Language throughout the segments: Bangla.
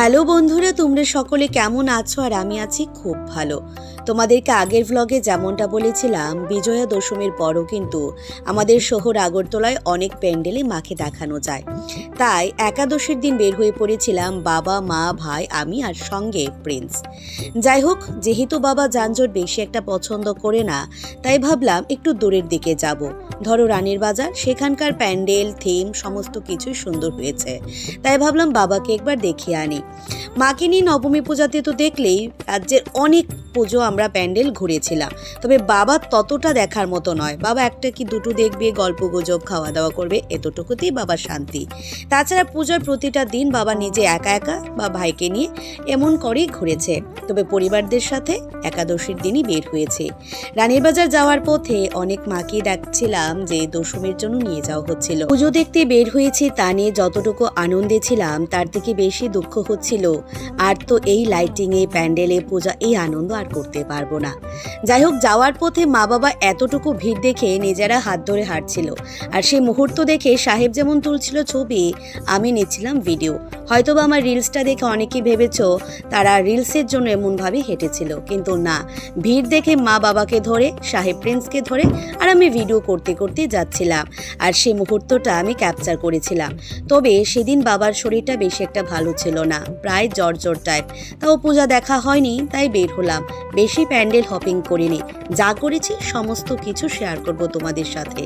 হ্যালো বন্ধুরা তোমরা সকলে কেমন আছো? আর আমি আছি খুব ভালো। তোমাদেরকে আগের ভ্লগে যেমনটা বলেছিলাম, বিজয়া দশমীর পরও কিন্তু আমাদের শহর আগরতলায় অনেক প্যান্ডেলে মাকে দেখানো যায়। তাই একাদশীর দিন বের হয়ে পড়েছিলাম বাবা, মা, ভাই, আমি আর সঙ্গে প্রিন্স যাই হোক, যেহেতু বাবা যানজট বেশি একটা পছন্দ করে না, তাই ভাবলাম একটু দূরের দিকে যাব। ধরো রানীর বাজার, সেখানকার প্যান্ডেল থিম সমস্ত কিছুই সুন্দর হয়েছে। তাই ভাবলাম বাবাকে একবার দেখিয়ে আনি। মাকে নিয়ে নবমী পূজাতে তো দেখলেই রাজ্যের অনেক পুজো আমরা প্যান্ডেল ঘুরেছিলাম। তবে বাবা ততটা দেখার মতো নয়। বাবা একটা কি দুটো দেখবে গল্প, গুজব খাওয়া দাওয়া করবে, এতটুকুতেই বাবার শান্তি। তাছাড়া পূজার প্রতিটা দিন বাবা নিজে একা একা বা ভাইকে নিয়ে এমন করেই ঘুরেছে। তবে পরিবারদের সাথে একাদশীর দিনই বের হয়েছে। রানীর বাজার যাওয়ার পথে অনেক মাকে দেখছিলাম যে দশমীর জন্য নিয়ে যাওয়া হচ্ছিল। পুজো দেখতে বের হয়েছি তা নিয়ে যতটুকু আনন্দে ছিলাম, তার থেকে বেশি দুঃখ হচ্ছিল। আর তো এই লাইটিংয়ে প্যান্ডেলে পূজা, এই আনন্দ আর করতে পারব না। যাই হোক যাওয়ার পথে মা বাবা এতটুকু ভিড় দেখে নিজেরা হাত ধরে হাঁটছিল। আর সেই মুহূর্ত দেখে সাহেব যেমন তুলছিল ছবি, আমি নিচ্ছিলাম ভিডিও হয়তোবা আমার রিলসটা দেখে অনেকেই ভেবেছ তারা রিলসের জন্য এমনভাবে হেঁটেছিল, কিন্তু না। ভিড় দেখে মা বাবাকে ধরে, সাহেব প্রিন্সকে ধরে, আর আমি ভিডিও করতে করতে যাচ্ছিলাম, আর সেই মুহূর্তটা আমি ক্যাপচার করেছিলাম। তবে সেদিন বাবার শরীরটা বেশি একটা ভালো ছিল না, প্রায় জ্বর জ্বর টাইপ তাও পূজা দেখা হয়নি, তাই বের হলাম। বেশি প্যান্ডেল হপিং করিনি। যা করেছি, সমস্ত কিছু শেয়ার করব তোমাদের সাথে।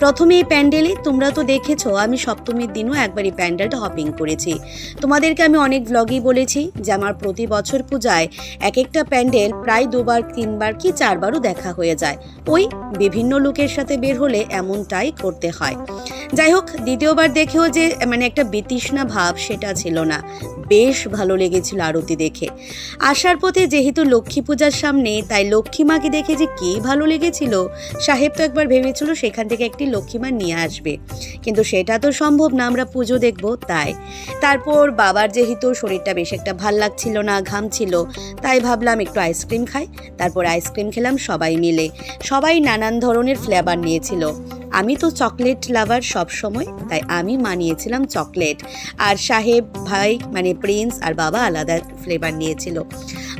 প্রথমে এই প্যান্ডেলে তোমরা তো দেখেছ, আমি সপ্তমীর দিনও একবার এই প্যান্ডেলটা হপিং করেছি। তোমাদেরকে আমি অনেক ব্লগেই বলেছি যে আমার প্রতি বছর পূজায় এক একটা প্যান্ডেল প্রায় দুবার, তিনবার কি চারবারও দেখা হয়ে যায়। ওই বিভিন্ন লোকের সাথে বের হলে এমনটাই করতে হয়। যাই হোক, দ্বিতীয়বার দেখেও যে মানে একটা বিতৃষ্ণা ভাব সেটা ছিল না। বেশ ভালো লেগেছিল আরতি দেখে। আসার পথে যেহেতু লক্ষ্মী পূজার সামনে, তাই লক্ষ্মী মাকে দেখে যে কি ভালো লেগেছিল, সাহেব তো একবার ভেবেছিল সেখান থেকে একটি লক্ষ্মী মা নিয়ে আসবে। কিন্তু সেটা তো সম্ভব না, আমরা পুজো দেখব তাই। তারপর বাবার যেহেতু শরীরটা বেশ একটা ভালো লাগছিল না, ঘাম ছিল, তাই ভাবলাম একটু আইসক্রিম খাই। তারপর আইসক্রিম খেলাম সবাই মিলে। সবাই নানান ধরনের ফ্লেভার নিয়েছিল। আমি তো চকলেট লাভার সব সময়, তাই আমি মানিয়েছিলাম চকলেট আর সাহেব, ভাই মানে প্রিন্স আর বাবা আলাদা ফ্লেভার নিয়েছিল।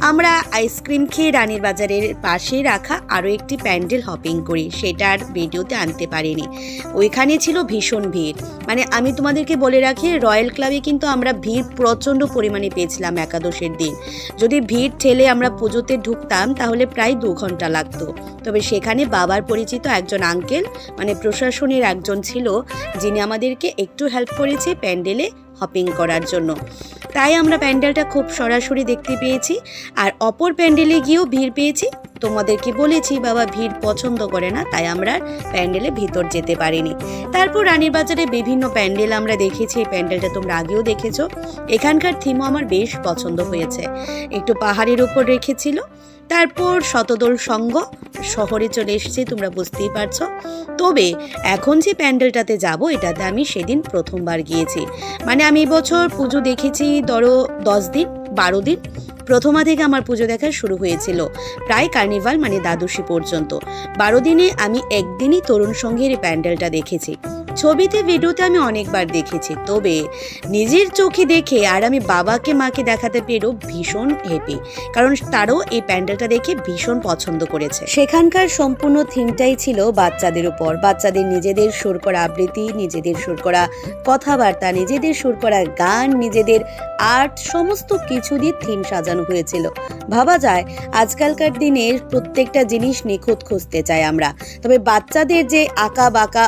আমরা আইসক্রিম খেয়ে রানীর বাজারের পাশে রাখা আরও একটি প্যান্ডেল হপিং করি সেটার ভিডিওতে আনতে পারিনি। ওইখানে ছিল ভীষণ ভিড়। মানে আমি তোমাদেরকে বলে রাখি, রয়্যাল ক্লাবে কিন্তু আমরা ভিড় প্রচণ্ড পরিমাণে পেয়েছিলাম একাদশের দিন। যদি ভিড় ঠেলে আমরা পুজোতে ঢুকতাম, তাহলে প্রায় দু ঘণ্টা লাগতো। তবে সেখানে বাবার পরিচিত একজন আঙ্কেল মানে প্রশাসনের একজন ছিল, যিনি আমাদেরকে একটু হেল্প করেছে প্যান্ডেলে হপিং করার জন্য। তাই আমরা প্যান্ডেলটা খুব সরাসরি দেখতে পেয়েছি। আর অপর প্যান্ডেলে গিয়েও ভিড় পেয়েছি। তোমাদেরকে বলেছি, বাবা ভিড় পছন্দ করে না, তাই আমরা প্যান্ডেলে ভিতর যেতে পারিনি। তারপর রানীর বাজারে বিভিন্ন প্যান্ডেল আমরা দেখেছি, এই প্যান্ডেলটা তোমরা আগেও দেখেছ। এখানকার থিমও আমার বেশ পছন্দ হয়েছে। একটু পাহাড়ের উপর রেখেছিল। তারপর শতদল সঙ্গ শহরে চলে এসেছি, তোমরা বুঝতেই পারছ। তবে এখন যে প্যান্ডেলটাতে যাব, এটাতে আমি সেদিন প্রথমবার গিয়েছি। মানে আমি এবছর পুজো দেখেছি, ধরো দশ দিন, বারো দিন। প্রথমা থেকে আমার পুজো দেখা শুরু হয়েছিল, প্রায় কার্নিভাল মানে দ্বাদশী পর্যন্ত। বারো দিনে আমি একদিনই তরুণ সঙ্গের এই প্যান্ডেলটা দেখেছি। ছবিতে, ভিডিওতে আমি অনেকবার দেখেছি, তবে নিজের চোখে দেখে আর আমি বাবাকে, মাকে দেখাতে পেরেও ভীষণ হ্যাপি কারণ তারও এই প্যান্ডেলটা দেখে ভীষণ পছন্দ করেছে। সেখানকার সম্পূর্ণ থিমটাই ছিল বাচ্চাদের উপর, বাচ্চাদের নিজেদের সুর করা আবৃত্তি, নিজেদের সুর করা কথাবার্তা, নিজেদের সুর করা গান, নিজেদের আর্ট সমস্ত কিছু দিয়ে থিম সাজানো হয়েছিল। ভাবা যায়, আজকালকার দিনের প্রত্যেকটা জিনিস নিখুঁত খুঁজতে চাই আমরা। তবে বাচ্চাদের যে আঁকা বাঁকা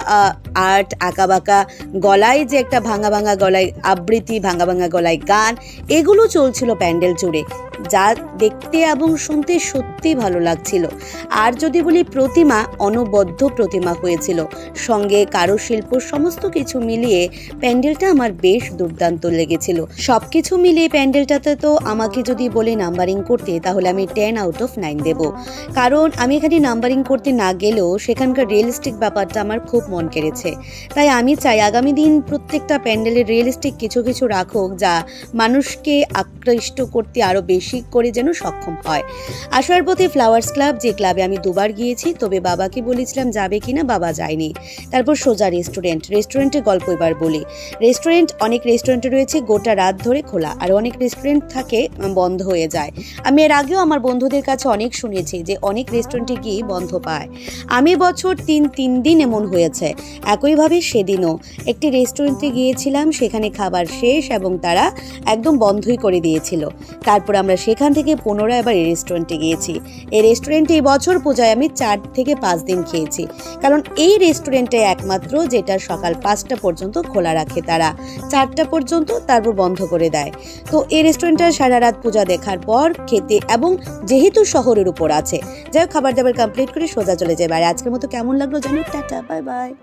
আর্ট আঁকা বাঁকা গলায় যে একটা ভাঙা ভাঙা গলায় আবৃত্তি ভাঙা ভাঙা গলায় গান, এগুলো চলছিল প্যান্ডেল জুড়ে। যা দেখতে এবং শুনতে সত্যি ভালো লাগছিল। আর যদি বলি প্রতিমা, অনবদ্য প্রতিমা হয়েছিল। সঙ্গে কারুশিল্প সমস্ত কিছু মিলিয়ে প্যান্ডেলটা আমার বেশ দুর্দান্ত লেগেছিল। সব কিছু মিলিয়ে প্যান্ডেলটাতে তো আমাকে যদি বলে নাম্বারিং করতে, তাহলে আমি টেন আউট অফ নাইন দেব। কারণ আমি এখানে নাম্বারিং করতে না গেলেও সেখানকার রিয়েলিস্টিক ব্যাপারটা আমার খুব মন কেড়েছে। তাই আমি চাই আগামী দিন প্রত্যেকটা প্যান্ডেলের রিয়েলিস্টিক কিছু কিছু রাখুক, যা মানুষকে আকৃষ্ট করতে আরও বেশি বেশি করে যেন সক্ষম হয়। আসার পথে ফ্লাওয়ার্স ক্লাব যে ক্লাবে আমি দুবার গিয়েছি, তবে বাবাকে বলেছিলাম যাবে কিনা বাবা যায়নি। তারপর সোজা রেস্টুরেন্ট রেস্টুরেন্টে গল্প এবার বলি। রেস্টুরেন্ট অনেক রেস্টুরেন্টে রয়েছে, গোটা রাত ধরে খোলা, আর অনেক রেস্টুরেন্ট থাকে বন্ধ হয়ে যায়। আমি এর আগেও আমার বন্ধুদের কাছে অনেক শুনেছি যে অনেক রেস্টুরেন্টে গিয়ে বন্ধ পায়। আমি বছর তিন তিন দিন এমন হয়েছে। একইভাবে সেদিনও একটি রেস্টুরেন্টে গিয়েছিলাম, সেখানে খাবার শেষ এবং তারা একদম বন্ধই করে দিয়েছিল। তারপর আমরা সেখান থেকে পুনরায় আবার এই রেস্টুরেন্টে গিয়েছি। এই রেস্টুরেন্টে এই বছর পূজায় আমি চার থেকে পাঁচ দিন খেয়েছি। কারণ এই রেস্টুরেন্টে একমাত্র যেটা সকাল পাঁচটা পর্যন্ত খোলা রাখে তারা। চারটা পর্যন্ত তারপর বন্ধ করে দেয়। তো এই রেস্টুরেন্টটা সারা রাত পূজা দেখার পর খেতে এবং যেহেতু শহরের উপর আছে, যাই খাবার দাবার কমপ্লিট করে সোজা চলে যাবে আর আজকের মতো কেমন লাগল জানো? Tata bye bye